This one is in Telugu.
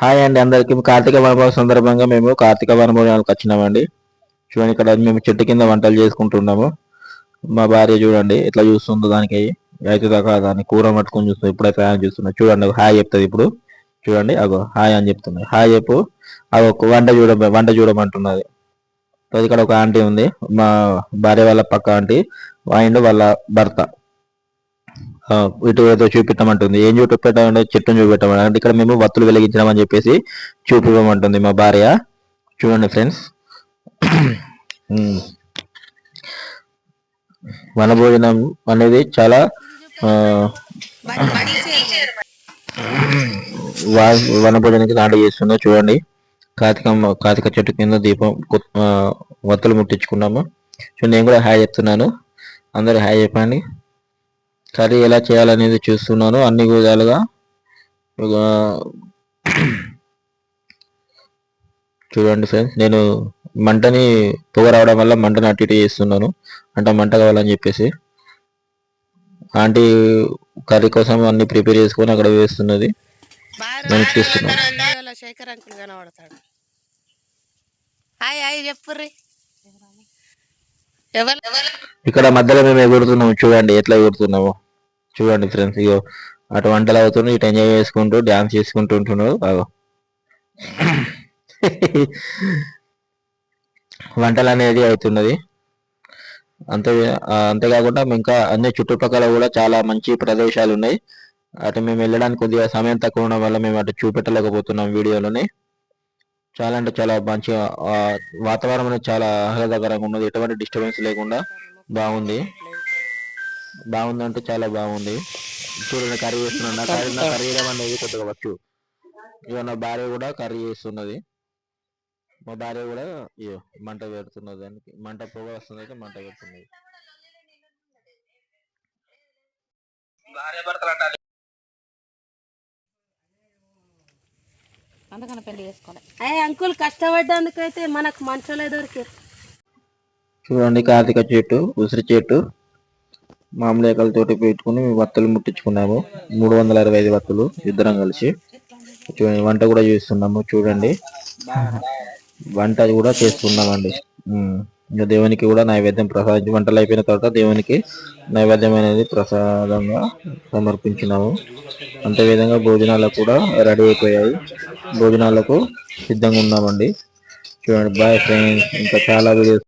హాయ్ అండి అందరికి కార్తీక వనభోజనం సందర్భంగా మేము కార్తీక వనభోజనాలకు వచ్చినామండి. చూడండి ఇక్కడ మేము చెట్టు కింద వంటలు చేసుకుంటున్నాము. మా భార్య చూడండి ఎట్లా చూస్తుందో దానికి. అయితే దాకా దాన్ని కూర పట్టుకొని చూస్తుంది ఇప్పుడైతే ఆయన చూస్తున్నా. చూడండి హాయ్ చెప్తుంది ఇప్పుడు. చూడండి అగో హాయ్ అని చెప్తుంది. హాయ్ చెప్పు. అగో వంట చూడ వంట చూడమంటున్నది. ఇక్కడ ఒక ఆంటీ ఉంది. మా భార్య వాళ్ళ పక్క ఆంటీ ఆయన వాళ్ళ భర్త. ఇటు ఏదో చూపెట్టమంటుంది ఏం చూపెట్టమంటే చెట్టును చూపెట్టమంట అంటే ఇక్కడ మేము వత్తులు వెలిగించడం చెప్పేసి చూపివ్వమంటుంది మా భార్య. చూడండి ఫ్రెండ్స్. వనభోజనం అనేది చాలా వనభోజనానికి నాటు చేస్తుందో చూడండి. కార్తీక కార్తీక చెట్టు కింద దీపం వత్తులు ముట్టించుకున్నాము. సో నేను కూడా హాయ్ చెప్తున్నాను. అందరూ హాయ్ చెప్పండి. కర్రీ ఎలా చేయాలనేది చూస్తున్నాను అన్ని విధాలుగా చూడండి ఫ్రెండ్స్ నేను మంటని పొగ రావడం వల్ల మంటని అటు ఇటు చేస్తున్నాను. అంటే మంట కావాలని చెప్పేసి. ఆంటీ కర్రీ కోసం అన్ని ప్రిపేర్ చేసుకొని అక్కడ వేస్తున్నది. నేను చూస్తున్నాను. వీడియోలో శేఖర్ అంకుల్ కనబడతాడు. హాయ్ హాయ్ చెప్పుర్రి. ఇక్కడ మధ్యలో మేము ఎగురుతున్నాము చూడండి ఎట్లా ఎగురుతున్నాము. చూడండి ఫ్రెండ్స్ ఇగో అటు వంటలు అవుతున్నాయి ఇటు ఎంజాయ్ చేసుకుంటూ డ్యాన్స్ చేసుకుంటూ ఉంటున్నారు. బాగా వంటలు అనేది అవుతున్నది. అంతే అంతేకాకుండా ఇంకా అన్ని చుట్టుపక్కల కూడా చాలా మంచి ప్రదేశాలు ఉన్నాయి. అటు మేము వెళ్ళడానికి కొద్దిగా సమయం తక్కువ ఉండడం వల్ల మేము అటు చూపెట్టలేకపోతున్నాం వీడియోలోని. చాలా అంటే చాలా మంచిగా వాతావరణం అనేది చాలా ఆహ్లాదకరంగా ఉన్నది. ఎటువంటి డిస్టర్బెన్స్ లేకుండా బాగుంది. బాగుంది అంటే చాలా బాగుంది. చూడండి కర్రీ చేస్తున్నాను. కర్రీ నా కర్రీ అనేది కొద్దిగా వచ్చు ఇక నా భార్య కూడా కర్రీ చేస్తున్నది. మా భార్య కూడా ఇయో మంట పెడుతున్నది. దానికి మంట పొగ వస్తుంది అయితే మంట పెడుతున్నది. అందుకని పెళ్ళి చేసుకోవాలి అయ్యే అంకుల్ కష్టపడ్డందుకైతే మనకు మనుషులే దొరికారు. చూడండి కార్తీక చెట్టు ఉసిరి చెట్టు మామిడి ఆకలతోటి పెట్టుకుని వత్తులు ముట్టించుకున్నాము. మూడు వందల అరవై ఐదు వత్తులు ఇద్దరం కలిసి. చూడండి వంట కూడా చేస్తున్నాము చూడండి. వంట కూడా చేస్తున్నామండి. ఇంకా దేవునికి కూడా నైవేద్యం ప్రసాదం వంటలు అయిపోయిన తర్వాత దేవునికి నైవేద్యం అనేది ప్రసాదంగా సమర్పించినాము. అంతే విధంగా భోజనాలకు కూడా రెడీ అయిపోయాయి. భోజనాలకు సిద్ధంగా ఉన్నామండి. చూడండి బాయ్ ఫ్రెండ్స్ ఇంకా చాలా వీడియోస్